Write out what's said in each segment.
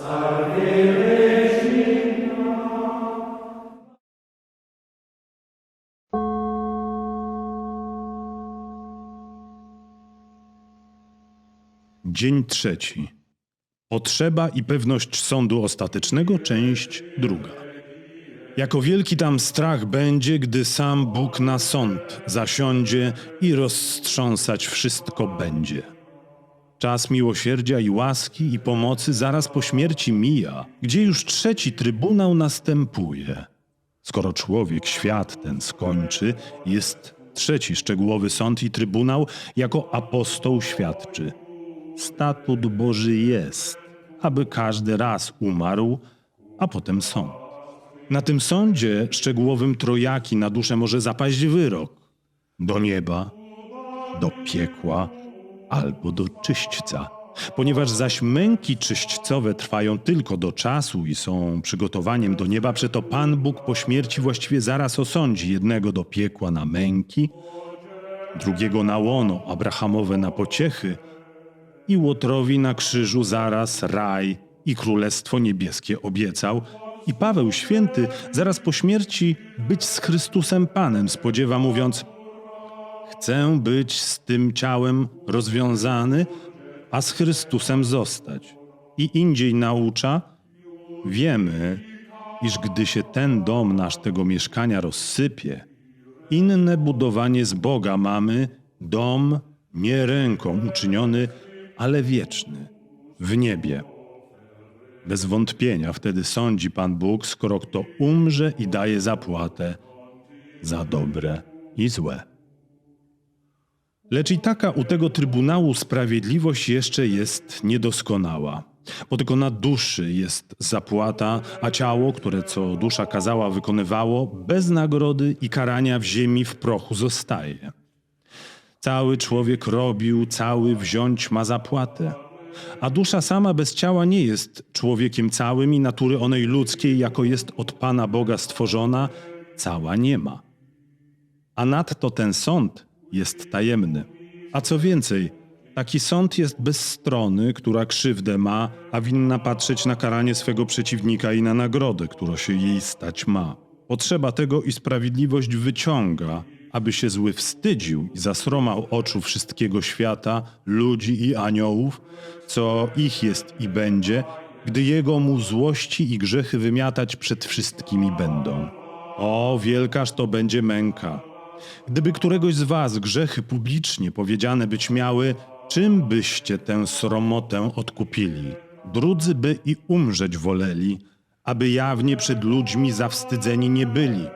Dzień trzeci. Potrzeba i pewność sądu ostatecznego, część druga. Jako wielki tam strach będzie, gdy sam Bóg na sąd zasiądzie i rozstrząsać wszystko będzie. Czas miłosierdzia i łaski i pomocy zaraz po śmierci mija, gdzie już trzeci trybunał następuje. Skoro człowiek świat ten skończy, jest trzeci szczegółowy sąd i trybunał jako apostoł świadczy. Statut Boży jest, aby każdy raz umarł, a potem sąd. Na tym sądzie szczegółowym trojaki na duszę może zapaść wyrok. Do nieba, do piekła albo do czyśćca. Ponieważ zaś męki czyśćcowe trwają tylko do czasu i są przygotowaniem do nieba, przeto Pan Bóg po śmierci właściwie zaraz osądzi jednego do piekła na męki, drugiego na łono Abrahamowe na pociechy i Łotrowi na krzyżu zaraz raj i królestwo niebieskie obiecał. I Paweł święty zaraz po śmierci być z Chrystusem Panem spodziewa, mówiąc: Chcę być z tym ciałem rozwiązany, a z Chrystusem zostać. I indziej naucza: Wiemy, iż gdy się ten dom nasz tego mieszkania rozsypie, inne budowanie z Boga mamy, dom nie ręką uczyniony, ale wieczny, w niebie. Bez wątpienia wtedy sądzi Pan Bóg, skoro kto umrze i daje zapłatę za dobre i złe. Lecz i taka u tego Trybunału sprawiedliwość jeszcze jest niedoskonała, bo tylko na duszy jest zapłata, a ciało, które co dusza kazała wykonywało, bez nagrody i karania w ziemi w prochu zostaje. Cały człowiek robił, cały wziąć ma zapłatę. A dusza sama bez ciała nie jest człowiekiem całym i natury onej ludzkiej, jako jest od Pana Boga stworzona, cała nie ma. A nadto ten sąd jest tajemny. A co więcej, taki sąd jest bez strony, która krzywdę ma, a winna patrzeć na karanie swego przeciwnika i na nagrodę, którą się jej stać ma. Potrzeba tego i sprawiedliwość wyciąga, aby się zły wstydził i zasromał oczu wszystkiego świata, ludzi i aniołów, co ich jest i będzie, gdy jego mu złości i grzechy wymiatać przed wszystkimi będą. O, wielkaż to będzie męka. Gdyby któregoś z was grzechy publicznie powiedziane być miały, czym byście tę sromotę odkupili? Drudzy by i umrzeć woleli, aby jawnie przed ludźmi zawstydzeni nie byli.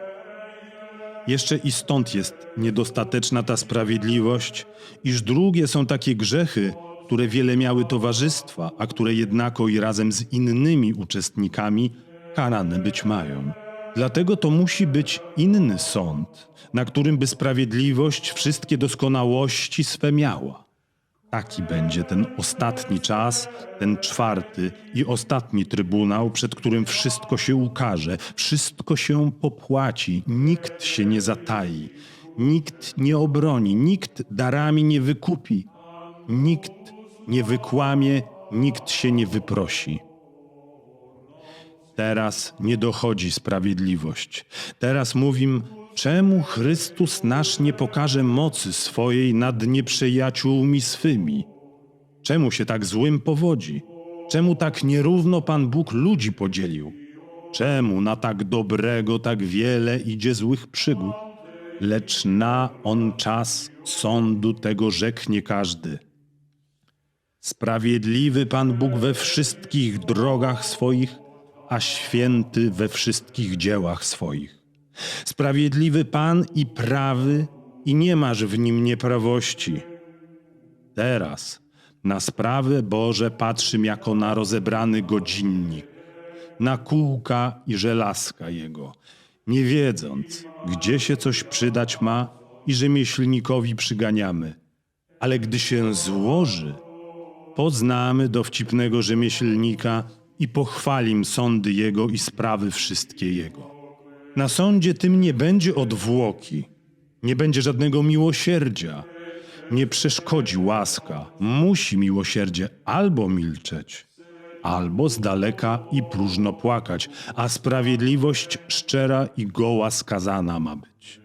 Jeszcze i stąd jest niedostateczna ta sprawiedliwość, iż drugie są takie grzechy, które wiele miały towarzystwa, a które jednako i razem z innymi uczestnikami karane być mają. Dlatego to musi być inny sąd, na którym by sprawiedliwość wszystkie doskonałości swe miała. Taki będzie ten ostatni czas, ten czwarty i ostatni trybunał, przed którym wszystko się ukaże, wszystko się popłaci, nikt się nie zatai, nikt nie obroni, nikt darami nie wykupi, nikt nie wykłamie, nikt się nie wyprosi. Teraz nie dochodzi sprawiedliwość. Teraz mówim, czemu Chrystus nasz nie pokaże mocy swojej nad nieprzyjaciółmi swymi? Czemu się tak złym powodzi? Czemu tak nierówno Pan Bóg ludzi podzielił? Czemu na tak dobrego tak wiele idzie złych przygód? Lecz na on czas sądu tego rzeknie każdy. Sprawiedliwy Pan Bóg we wszystkich drogach swoich, a święty we wszystkich dziełach swoich. Sprawiedliwy Pan i prawy, i nie masz w nim nieprawości. Teraz na sprawy Boże patrzym jako na rozebrany godzinnik, na kółka i żelazka jego, nie wiedząc, gdzie się coś przydać ma i rzemieślnikowi przyganiamy. Ale gdy się złoży, poznamy dowcipnego rzemieślnika i pochwalim sądy jego i sprawy wszystkie jego. Na sądzie tym nie będzie odwłoki, nie będzie żadnego miłosierdzia, nie przeszkodzi łaska, musi miłosierdzie albo milczeć, albo z daleka i próżno płakać, a sprawiedliwość szczera i goła skazana ma być.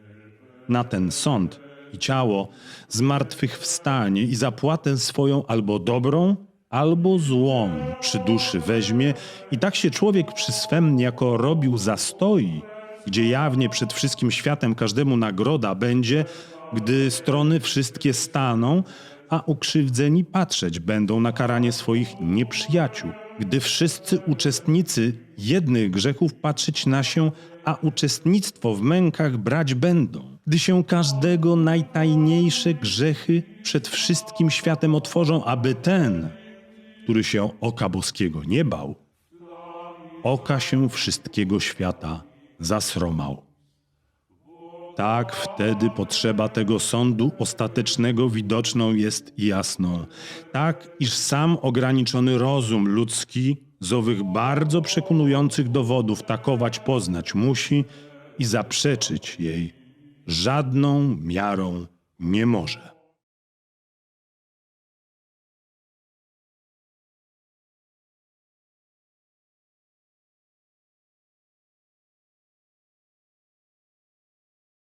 Na ten sąd i ciało z martwych wstanie i zapłatę swoją albo dobrą, albo złą przy duszy weźmie. I tak się człowiek przy swem jako robił zastoi, gdzie jawnie przed wszystkim światem każdemu nagroda będzie, gdy strony wszystkie staną, a ukrzywdzeni patrzeć będą na karanie swoich nieprzyjaciół, gdy wszyscy uczestnicy jednych grzechów patrzeć na się, a uczestnictwo w mękach brać będą, gdy się każdego najtajniejsze grzechy przed wszystkim światem otworzą, aby ten, który się oka boskiego nie bał, oka się wszystkiego świata zasromał. Tak wtedy potrzeba tego sądu ostatecznego widoczną jest i jasną. Tak, iż sam ograniczony rozum ludzki z owych bardzo przekonujących dowodów takować poznać musi i zaprzeczyć jej żadną miarą nie może.